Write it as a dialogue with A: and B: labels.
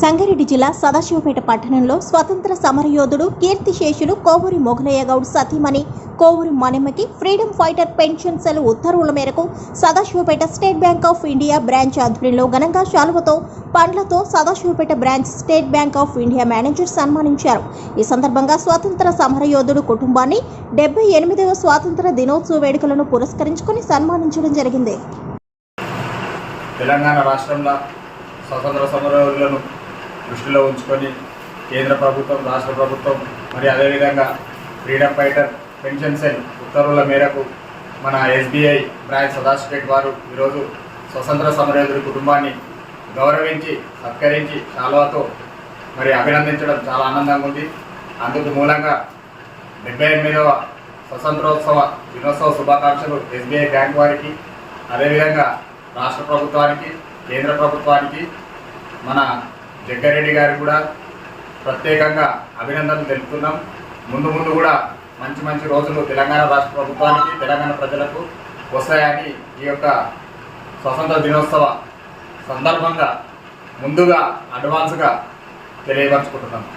A: సంగారెడ్డి జిల్లా సదాశివపేట పట్టణంలో స్వతంత్ర సమరయోధుడు కీర్తిశేషులు కోవూరి మొఘలయ్య గౌడ్ సతీమణి Kovuri Manimaki freedom fighter pension cell ఉత్తర్వుల మేరకు Sadashivpet State Bank of India branch ఆధ్వర్యంలో ఘనంగా శాలువతో పండ్లతో Sadashivpet branch State Bank of India manager సన్మానించారు. ఈ సందర్భంగా స్వాతంత్ర సమరయోధుడు కుటుంబాన్ని డెబ్బై ఎనిమిదవ స్వాతంత్ర దినోత్సవ వేడుకలను పురస్కరించుకొని సన్మానించడం జరిగింది.
B: తెలంగాణ రాష్ట్రంలో స్వతంత్ర సమరయోధులను దృష్టిలో ఉంచుకొని కేంద్ర ప్రభుత్వం రాష్ట్ర ప్రభుత్వం మరి అదేవిధంగా ఫ్రీడమ్ ఫైటర్ పెన్షన్ సెల్ ఉత్తర్వుల మేరకు మన ఎస్బీఐ బ్రాంచ్ సదాశివపేట్ వారు ఈరోజు స్వతంత్ర సమరయోధుడి కుటుంబాన్ని గౌరవించి సత్కరించి శాలువాతో మరి అభినందించడం చాలా ఆనందంగా ఉంది. అందుకు మూలంగా డెబ్బై ఎనిమిదవ స్వతంత్రోత్సవ దినోత్సవ శుభాకాంక్షలు ఎస్బీఐ బ్యాంక్ వారికి అదేవిధంగా రాష్ట్ర ప్రభుత్వానికి కేంద్ర ప్రభుత్వానికి మన జగ్గారెడ్డి గారికి కూడా ప్రత్యేకంగా అభినందనలు తెలుపుతున్నాం. ముందు ముందు కూడా మంచి మంచి రోజులు తెలంగాణ రాష్ట్ర ప్రభుత్వానికి తెలంగాణ ప్రజలకు వస్తాయని ఈ యొక్క స్వతంత్ర దినోత్సవ సందర్భంగా ముందుగా అడ్వాన్స్గా తెలియపరచుకుంటున్నాను